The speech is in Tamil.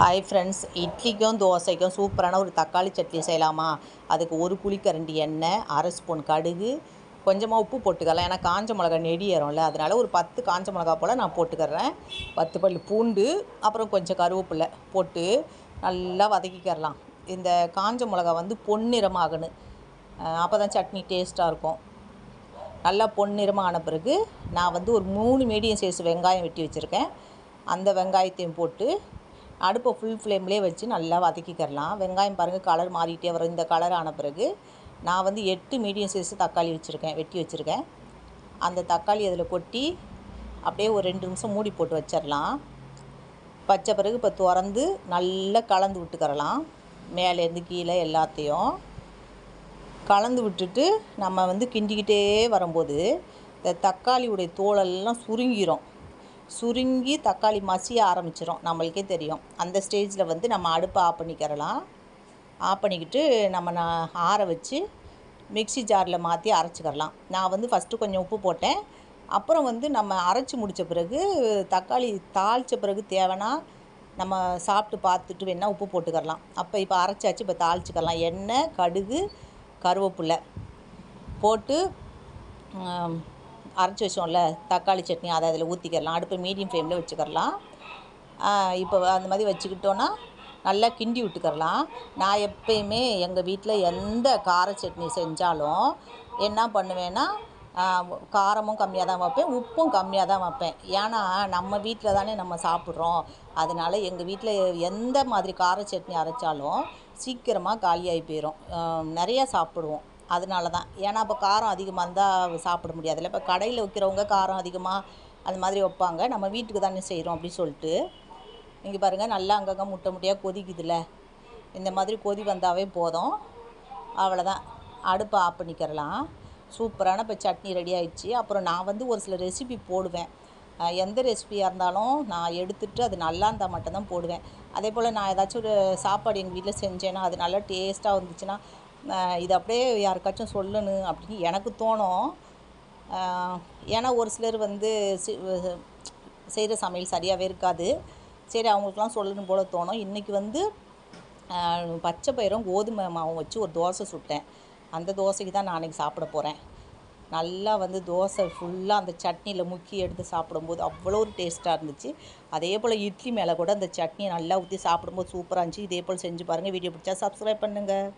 ஹாய் ஃப்ரெண்ட்ஸ் இட்லிக்கும் தோசைக்கும் சூப்பரான ஒரு தக்காளி சட்னி செய்யலாமா? அதுக்கு ஒரு புளிக்கரண்டி எண்ணெய் அரை ஸ்பூன் கடுகு கொஞ்சமாக உப்பு போட்டுக்கலாம் ஏன்னா காஞ்ச மிளகா நெடி ஏறும்ல அதனால் ஒரு பத்து காஞ்ச மிளகா போல் நான் போட்டுக்கிறேன். பத்து பல் பூண்டு அப்புறம் கொஞ்சம் கருவேப்பிலை போட்டு நல்லா வதக்கிக்கிறலாம். இந்த காஞ்ச மிளகா வந்து பொன்னிறமாகணும். அப்போ தான் சட்னி டேஸ்ட்டாக இருக்கும். நல்லா பொன்னிறமான பிறகு நான் வந்து ஒரு மூணு மீடியம் சைஸ் வெங்காயம் வெட்டி வச்சுருக்கேன். அந்த வெங்காயத்தையும் போட்டு அடுப்பை ஃபுல் ஃப்ளேம்லேயே வச்சு நல்லா வதக்கிக்கிறலாம். வெங்காயம் பாருங்கள் கலர் மாறிட்டே வரும். இந்த கலர் ஆன பிறகு நான் வந்து எட்டு மீடியம் சைஸ் தக்காளி வச்சுருக்கேன் வெட்டி வச்சுருக்கேன். அந்த தக்காளி அதில் கொட்டி அப்படியே ஒரு ரெண்டு நிமிஷம் மூடி போட்டு வச்சிடலாம் பச்சை பிறகு இப்போ திறந்து நல்லா கலந்து விட்டுக்கிறலாம். மேலேருந்து கீழே எல்லாத்தையும் கலந்து விட்டுட்டு நம்ம வந்து கிண்டிக்கிட்டே வரும்போது இந்த தக்காளியுடைய தோலெல்லாம் சுருங்கிரும். சுருங்கி தக்காளி மசிய ஆரம்பிச்சிடும் நம்மளுக்கே தெரியும். அந்த ஸ்டேஜில் வந்து நம்ம அடுப்பை ஆஃப் பண்ணிக்கிறலாம் ஆஃப் பண்ணிக்கிட்டு நம்ம நான் ஆற வச்சு மிக்சி ஜாரில் மாற்றி அரைச்சிக்கிறலாம் நான் வந்து ஃபஸ்ட்டு கொஞ்சம் உப்பு போட்டேன். அப்புறம் வந்து நம்ம அரைச்சி முடித்த பிறகு தக்காளி தாளித்த பிறகு தேவைன்னா நம்ம சாப்பிட்டு பார்த்துட்டு வேணால் உப்பு போட்டுக்கிறலாம் அப்போ இப்போ அரைச்சாச்சு இப்போ தாளிச்சிக்கலாம் எண்ணெய் கடுகு கருவேப்பில்லை போட்டு அரைச்சி வச்சோம்ல தக்காளி சட்னி அதை அதில் ஊற்றிக்கிறலாம் அடுப்பு மீடியம் ஃப்ளேமில் வச்சுக்கிறலாம். இப்போ அந்த மாதிரி வச்சுக்கிட்டோன்னா நல்லா கிண்டி விட்டுக்கரலாம் நான் எப்பயுமே எங்கள் வீட்டில் எந்த கார சட்னி செஞ்சாலும் என்ன பண்ணுவேன்னா காரமும் கம்மியாக தான் வைப்பேன் உப்பும் கம்மியாக தான் வைப்பேன். ஏன்னா நம்ம வீட்டில் தானே நம்ம சாப்பிட்றோம். அதனால் எங்கள் வீட்டில் எந்த மாதிரி கார சட்னி அரைச்சாலும் சீக்கிரமாக காலியாகி போயிடும் நிறையா சாப்பிடுவோம். அதனால தான் ஏன்னா இப்போ காரம் அதிகமாக இருந்தால் சாப்பிட முடியாதுல்ல. இப்போ கடையில் விற்கிறவங்க காரம் அதிகமாக அந்த மாதிரி வைப்பாங்க. நம்ம வீட்டுக்கு தானே செய்கிறோம் அப்படின்னு சொல்லிட்டு. இங்கே பாருங்கள் நல்லா அங்கங்கே முட்டை முட்டையாக கொதிக்குதுல்ல. இந்த மாதிரி கொதி வந்தாவே போதும். அவ்வளோதான் அடுப்பை ஆஃப் பண்ணிக்கிறலாம். சூப்பரான இப்போ சட்னி ரெடி ஆயிடுச்சு. அப்புறம் நான் வந்து ஒரு சில ரெசிபி போடுவேன். எந்த ரெசிபியாக இருந்தாலும் நான் எடுத்துகிட்டு அது நல்லா இருந்தால் மட்டும்தான் போடுவேன். அதே போல் நான் ஏதாச்சும் ஒரு சாப்பாடு எங்கள் வீட்டில் செஞ்சேன்னா அது நல்லா டேஸ்ட்டாக வந்துச்சுன்னா இது அப்படியே யாருக்காச்சும் சொல்லணும் அப்படின்னு எனக்கு தோணும். ஏன்னா ஒரு சிலர் வந்து செய்கிற சமையல் சரியாகவே இருக்காது. சரி அவங்களுக்குலாம் சொல்லணும் போல் தோணும். இன்றைக்கி வந்து பச்சை பயிரும் கோதுமை மாவும் வச்சு ஒரு தோசை சுட்டேன். அந்த தோசைக்கு தான் நான் அன்றைக்கி சாப்பிட போகிறேன் நல்லா வந்து தோசை ஃபுல்லாக அந்த சட்னியில் முக்கி எடுத்து சாப்பிடும்போது அவ்வளோ ஒரு டேஸ்ட்டாக இருந்துச்சு. அதே போல் இட்லி மேலே கூட அந்த சட்னியை நல்லா ஊற்றி சாப்பிடும்போது சூப்பராக இருந்துச்சு. இதே போல் செஞ்சு பாருங்கள் வீடியோ பிடிச்சா சப்ஸ்கிரைப் பண்ணுங்கள்